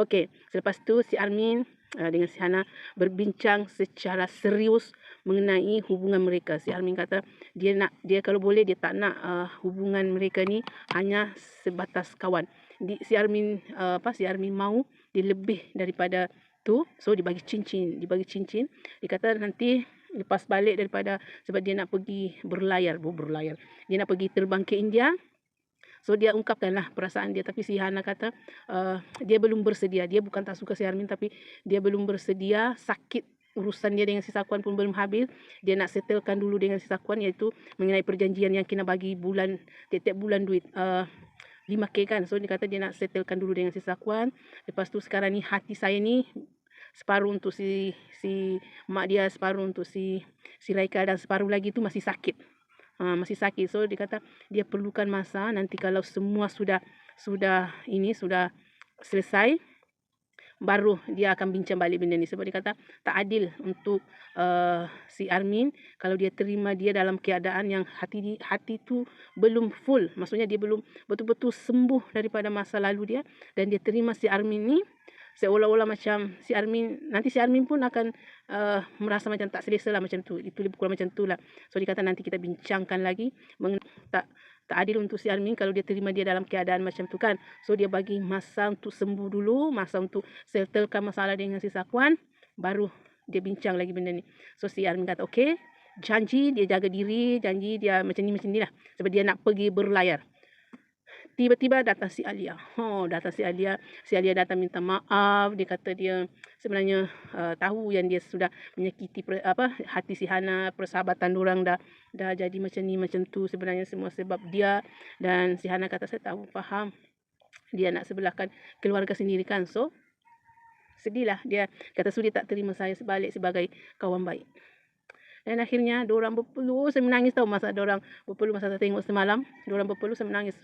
Okey, selepas tu si Armin uh, dengan si Hana berbincang secara serius mengenai hubungan mereka. Si Armin kata dia nak dia kalau boleh dia tak nak uh, hubungan mereka ni hanya sebatas kawan. Di, si Armin uh, apa si Armin mau dia lebih daripada tu. So dibagi cincin, dibagi cincin. Dia kata nanti lepas balik daripada sebab dia nak pergi berlayar, berlayar. Dia nak pergi terbang ke India. So dia ungkapkanlah perasaan dia tapi si Hana kata uh, dia belum bersedia. Dia bukan tak suka si Armin tapi dia belum bersedia sakit urusan dia dengan si Sakuan pun belum habis. Dia nak settlekan dulu dengan si Sakuan iaitu mengenai perjanjian yang kena bagi bulan tiap-tiap bulan duit uh, 5k kan. So dia kata dia nak settlekan dulu dengan si Sakuan. Lepas tu sekarang ni hati saya ni separuh untuk si si mak dia, separuh untuk si si Raika dan separuh lagi tu masih sakit uh, masih sakit. So dia kata dia perlukan masa. Nanti kalau semua sudah sudah ini sudah selesai baru dia akan bincang balik benda ni. Sebab dia kata tak adil untuk uh, si Armin kalau dia terima dia dalam keadaan yang hati di, hati tu belum full. Maksudnya dia belum betul-betul sembuh daripada masa lalu dia. Dan dia terima si Armin ni seolah-olah macam si Armin nanti si Armin pun akan uh, merasa macam tak selesa lah macam tu. Itu lebih kurang macam tu lah. So dia kata nanti kita bincangkan lagi tak tak adil untuk si Armin kalau dia terima dia dalam keadaan macam tu kan. So dia bagi masa untuk sembuh dulu masa untuk settlekan masalah dengan si Sakwan baru dia bincang lagi benda ni. So si Armin kata okay janji dia jaga diri janji dia macam ni macam ni lah. Sebab dia nak pergi berlayar tiba-tiba datang si Alia. Oh, datang si Alia. Si Alia datang minta maaf. Dia kata dia sebenarnya uh, tahu yang dia sudah menyakiti per, apa hati si Hana, persahabatan orang dah dah jadi macam ni macam tu sebenarnya semua sebab dia dan si Hana kata saya tahu faham. Dia nak sebelahkan keluarga sendiri kan. So sedihlah dia kata sudi tak terima saya sebalik sebagai kawan baik. Dan akhirnya orang berpeluh, saya menangis tahu masa orang berpeluh masa saya tengok semalam. Orang berpeluh, saya menangis.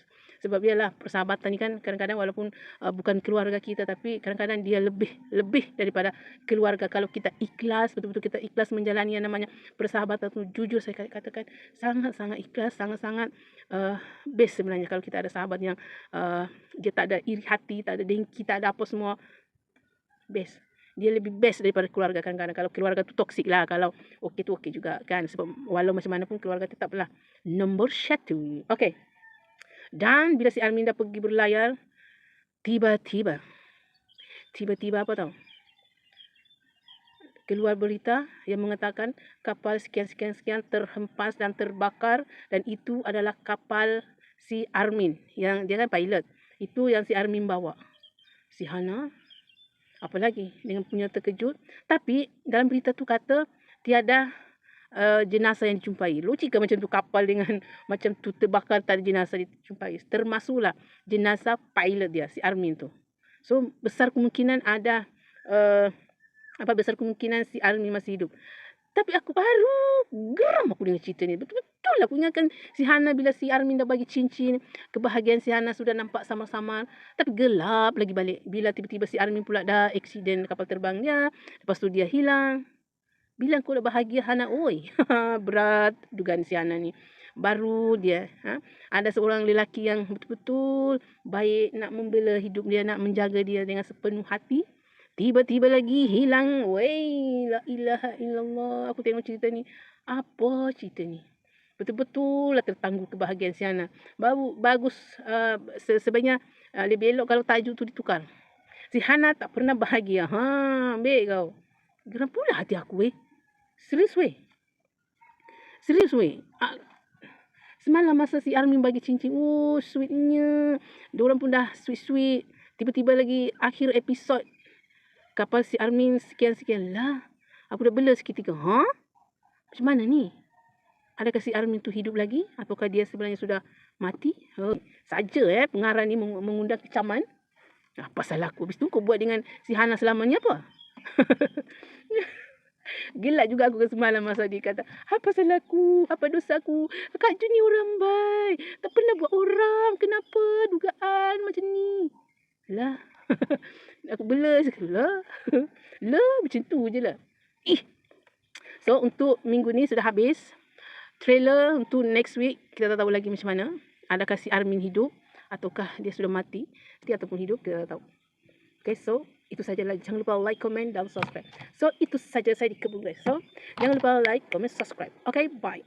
Sebab lah persahabatan ni kan kadang-kadang walaupun uh, bukan keluarga kita tapi kadang-kadang dia lebih lebih daripada keluarga. Kalau kita ikhlas betul-betul kita ikhlas menjalani yang namanya persahabatan tu jujur saya katakan sangat-sangat ikhlas sangat-sangat uh, best sebenarnya kalau kita ada sahabat yang uh, dia tak ada iri hati tak ada dengki tak ada apa semua. Best dia lebih best daripada keluarga kan kadang kalau keluarga tu toksik lah kalau okey tu okey juga kan sebab walau macam mana pun keluarga tetaplah nombor satu okey dan bila si Armin pergi berlayar, tiba-tiba, tiba-tiba apa tahu? Keluar berita yang mengatakan kapal sekian-sekian-sekian terhempas dan terbakar dan itu adalah kapal si Armin yang dia kan pilot. Itu yang si Armin bawa. Si Hana, apa lagi dengan punya terkejut. Tapi dalam berita tu kata tiada uh, jenazah yang dijumpai. Logika macam tu kapal dengan macam tu terbakar tak ada jenazah dijumpai. Termasuklah jenazah pilot dia, si Armin tu. So besar kemungkinan ada uh, apa besar kemungkinan si Armin masih hidup. Tapi aku baru geram aku dengan cerita ni. Betul-betul aku ingatkan si Hana bila si Armin dah bagi cincin. Kebahagiaan si Hana sudah nampak sama-sama. Tapi gelap lagi balik. Bila tiba-tiba si Armin pula dah aksiden kapal terbangnya. Lepas tu dia hilang. Bilang kau dah bahagia Hana. Oi, berat dugaan si Hana ni. Baru dia. Ha? Ada seorang lelaki yang betul-betul baik nak membela hidup dia. Nak menjaga dia dengan sepenuh hati. Tiba-tiba lagi hilang. Wei, la ilaha illallah. Aku tengok cerita ni. Apa cerita ni? Betul-betul lah tertangguh kebahagiaan si Hana. Baru, bagus. Uh, sebenarnya uh, lebih elok kalau tajuk tu ditukar. Si Hana tak pernah bahagia. Ha, baik kau. Geram pula hati aku eh. Serius weh. Serius weh. Ah, semalam masa si Armin bagi cincin. Oh sweetnya. Diorang pun dah sweet-sweet. Tiba-tiba lagi akhir episod. Kapal si Armin sekian-sekian lah. Aku dah bela seketika. Ha? Macam mana ni? Adakah si Armin tu hidup lagi? Ataukah dia sebenarnya sudah mati? Oh, saja eh pengarah ni mengundang kecaman. Apa salah aku? Habis tu kau buat dengan si Hana selamanya apa? Gelak juga aku semalam masa dia kata, apa salah aku? Apa dosa aku? Kak Jun ni orang baik. Tak pernah buat orang. Kenapa dugaan macam ni? Lah. aku bela sekali lah. lah, macam tu je lah. Ih. So, untuk minggu ni sudah habis. Trailer untuk next week. Kita tak tahu lagi macam mana. Adakah si Armin hidup? Ataukah dia sudah mati? Dia ataupun hidup, kita tak tahu. Okay, so itu sajalah. Jangan lupa like, comment dan subscribe. So itu saja saya di kebun guys. So jangan lupa like, comment, subscribe. Okay, bye.